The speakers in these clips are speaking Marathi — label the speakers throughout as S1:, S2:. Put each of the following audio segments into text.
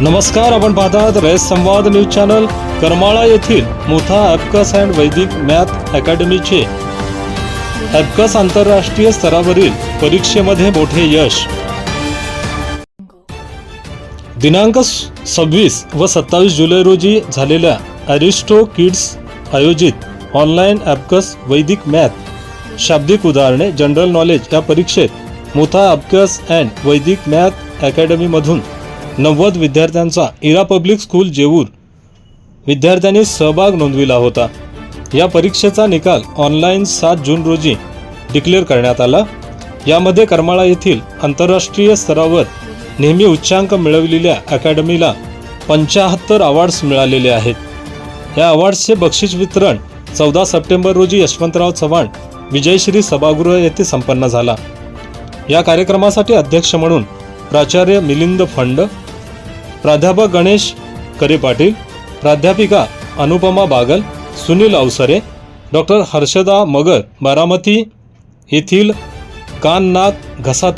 S1: नमस्कार आपण पाहतात रयत संवाद न्यूज चॅनल. करमाळा येथील Mutha abacus and Vedic math अकॅडमीचे abacus आंतरराष्ट्रीय स्तरावरील परीक्षेमध्ये मोठे यश. दिनांक सव्वीस व सत्तावीस जुलै रोजी झालेल्या ॲरिस्टो किड्स आयोजित ऑनलाईन ॲपकस वैदिक मॅथ शाब्दिक उदाहरणे जनरल नॉलेज या परीक्षेत Mutha abacus and Vedic math अकॅडमीमधून नव्वद विद्यार्थ्यांचा इरा पब्लिक स्कूल जेऊर. विद्यार्थ्यांनी सहभाग नोंदविला होता. या परीक्षेचा निकाल ऑनलाईन सात जून रोजी डिक्लेअर करण्यात आला. यामध्ये करमाळा येथील आंतरराष्ट्रीय स्तरावर नेहमी उच्चांक मिळवलेल्या अकॅडमीला पंचाहत्तर अवॉर्ड्स मिळालेले आहेत. या अवॉर्ड्सचे बक्षीस वितरण चौदा सप्टेंबर रोजी यशवंतराव चव्हाण विजयश्री सभागृह येथे संपन्न झाला. या कार्यक्रमासाठी अध्यक्ष म्हणून प्राचार्य मिलिंद फंड प्राध्यापक गणेश करे पाटील प्राध्यापिका अनुपमा बागल सुनील अवसरे डॉक्टर हर्षदा मगर बारामती येथील कान नाक घसा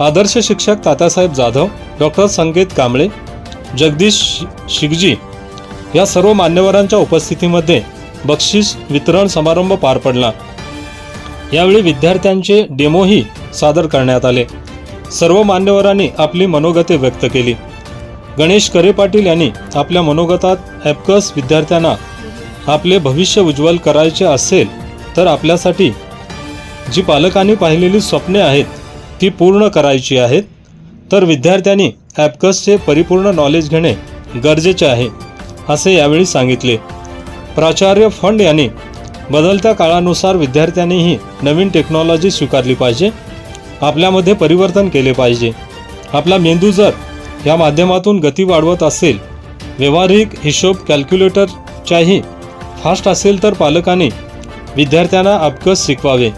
S1: आदर्श शिक्षक तात्यासाहेब जाधव डॉक्टर संकेत कांबळे जगदीश शिगजी या सर्व मान्यवरांच्या उपस्थितीमध्ये बक्षीस वितरण समारंभ पार पडला. यावेळी विद्यार्थ्यांचे डेमोही सादर करण्यात आले. सर्व मान्यवरांनी आपली मनोगते व्यक्त केली. गणेश करे पाटील यांनी आपल्या मनोगतात ॲपकस विद्यार्थ्यांना आपले भविष्य उज्ज्वल करायचे असेल तर आपल्यासाठी जी पालकांनी पाहिलेली स्वप्ने आहेत ती पूर्ण करायची आहेत तर विद्यार्थ्यांनी ॲपकसचे परिपूर्ण नॉलेज घेणे गरजेचे आहे असे यावेळी सांगितले. प्राचार्य फंड यांनी बदलत्या काळानुसार विद्यार्थ्यांनीही नवीन टेक्नॉलॉजी स्वीकारली पाहिजे आपल्यामध्ये परिवर्तन केले पाहिजे. आपला मेंदू जर या माध्यमातून गती वाढवत असेल. व्यवहारिक हिशोब कॅल्क्युलेटरच्याही फास्ट असेल तर पालकांनी विद्यार्थ्यांना अबकस शिकवावे.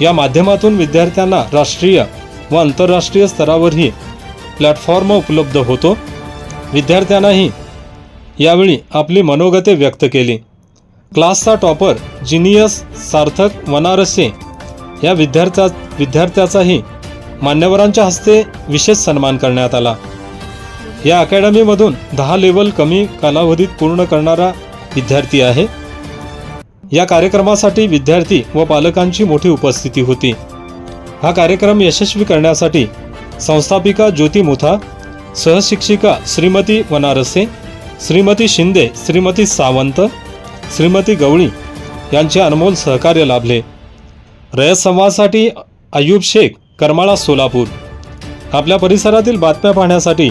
S1: या माध्यमातून विद्यार्थ्यांना राष्ट्रीय व आंतरराष्ट्रीय स्तरावरही प्लॅटफॉर्म उपलब्ध होतो. विद्यार्थ्यांनाही यावेळी आपली मनोगते व्यक्त केली. क्लासचा टॉपर जिनियस सार्थक वनारसे या विद्यार्थ्या विद्यार्थ्याचाही मान्यवरांच्या हस्ते विशेष सन्मान करण्यात आला. या अकॅडमीमधून दहा लेवल कमी कालावधीत पूर्ण करणारा विद्यार्थी आहे. या कार्यक्रमासाठी विद्यार्थी व पालकांची मोठी उपस्थिती होती. हा कार्यक्रम यशस्वी करण्यासाठी संस्थापिका ज्योती मुथा सहशिक्षिका श्रीमती वनारसे श्रीमती शिंदे श्रीमती सावंत श्रीमती गवळी यांचे अनमोल सहकार्य लाभले. रयत संवादसाठी अयूब शेख करमाळा सोलापूर. आपल्या परिसरातील बातम्या पाहण्यासाठी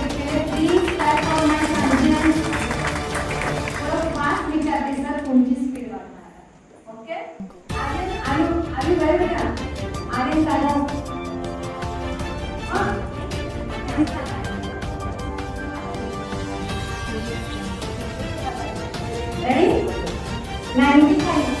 S2: anh ra đây à. đấy làm cái này